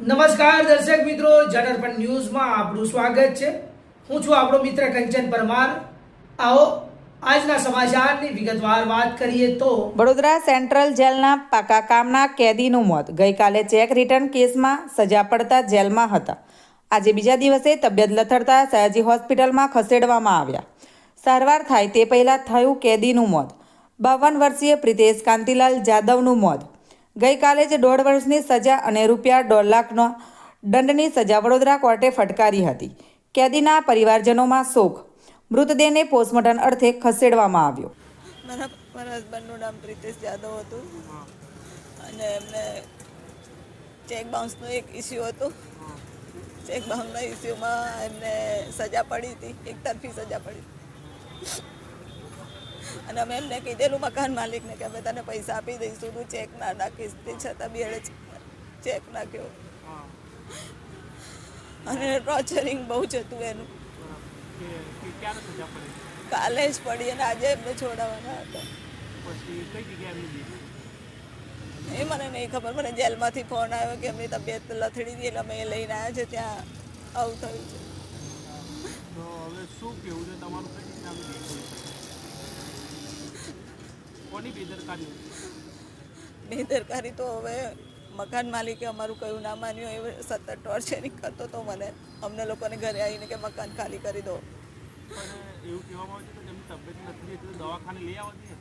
નમસ્કાર દર્શક મિત્રો, જનરપણ ન્યૂઝમાં આપનું સ્વાગત છે. હું છું આપણો મિત્ર કંચન પરમાર. આવો, આજના સમાચારની વિગતવાર વાત કરીએ તો વડોદરા સેન્ટ્રલ જેલના પાકા કામના કેદીનું મોત. ગઈકાલે ચેક રિટર્ન કેસમાં સજા પડતા જેલમાં હતા. આજે બીજા દિવસે તબિયત લથડતા સયાજી હોસ્પિટલમાં ખસેડવામાં આવ્યા. સારવાર થાય તે પહેલાં થયું કેદીનું મોત. બાવન વર્ષીય પ્રિતેશ કાંતિલાલ જાદવનું મોત. ગઈકાલે જ દોઢ વર્ષની સજા અને રૂપિયા દોઢ લાખનો દંડની સજા વડોદરા કોર્ટે ફટકારી હતી. કેદીના પરિવારજનોમાં શોક. મૃતદેહને પોસ્ટમોર્ટમ અર્થે ખસેડવામાં આવ્યો. મારા મારા હસબન્ડનું નામ પ્રિતેશ જાદવ હતું. અને એમને ચેક બાઉન્સનો એક ઇસ્યુ હતો. ચેક બાઉન્સના ઇસ્યુમાં એમને સજા પડી હતી. એક તરફી સજા પડી. અને અમે એમને કીધેલું મકાન માલિકને કે અમે તને પૈસા આપી દઈશું, તું ચેક ના નાખીશ, તે છતાં બી એણે ચેક નાખ્યો અને ટોર્ચરિંગ બહુ જ હતું એનું. કાલે જ પડી અને આજે એમને છોડાવવાના હતા. એ મને નહીં ખબર, મને જેલમાંથી ફોન આવ્યો કે એમની તબિયત લથડી હતી એટલે અમે લઈને આવ્યા છે, ત્યાં આવું થયું છે તો હવે શું કેવું છે તમારું કઈ રીતના આવી દેખાય છે કોની બેદરકારી બેદરકારી તો હવે મકાન માલિકે અમારું કયું ના માન્યું એ સતત ટોર્ચરિંગ કરતો તો મને અમને લોકોને ઘરે આવીને કે મકાન ખાલી કરી દો. એવું કહેવામાં આવે છે કે તેમની તબિયત નથી એટલે દવાખાને લઈ આવતી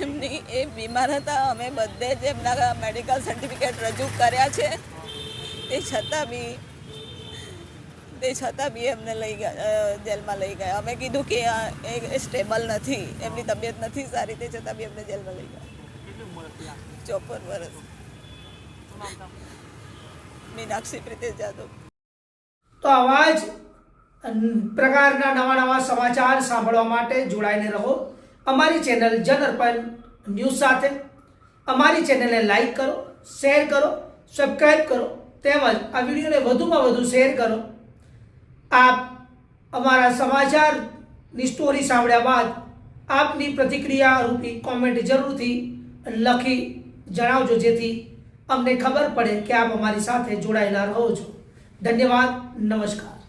એમની એ બીમાર હતા અમે બધે જ એમના મેડિકલ સર્ટિફિકેટ રજૂ કર્યા છે. તે છતાં બી તે છતાં બી એમને લઈ ગયા જેલમાં લઈ ગયા. અમે કીધું કે એ સ્ટેબલ નથી, એમની તબિયત નથી સારી, તે છતાં બી એમને જેલમાં લઈ ગયા. ચોપન વર્ષ. મીનાક્ષી પ્રીતેશ જાદવ. તો આવા જ પ્રકારના નવા નવા સમાચાર સાંભળવા માટે જોડાઈને રહો. અમારી ચેનલ જનઅર્પણ ન્યૂઝ સાથે. અમારી ચેનલને લાઈક કરો, શેર કરો સબસ્ક્રાઈબ કરો, તેમજ આ વિડીયોને વધુમાં વધુ શેર કરો. આપ અમારા સમાચારની સ્ટોરી સાંભળ્યા બાદ આપની પ્રતિક્રિયા રૂપી કોમેન્ટ જરૂરથી લખી જણાવજો, જેથી અમને ખબર પડે કે આપ અમારી સાથે જોડાયેલા રહો છો. ધન્યવાદ, નમસ્કાર.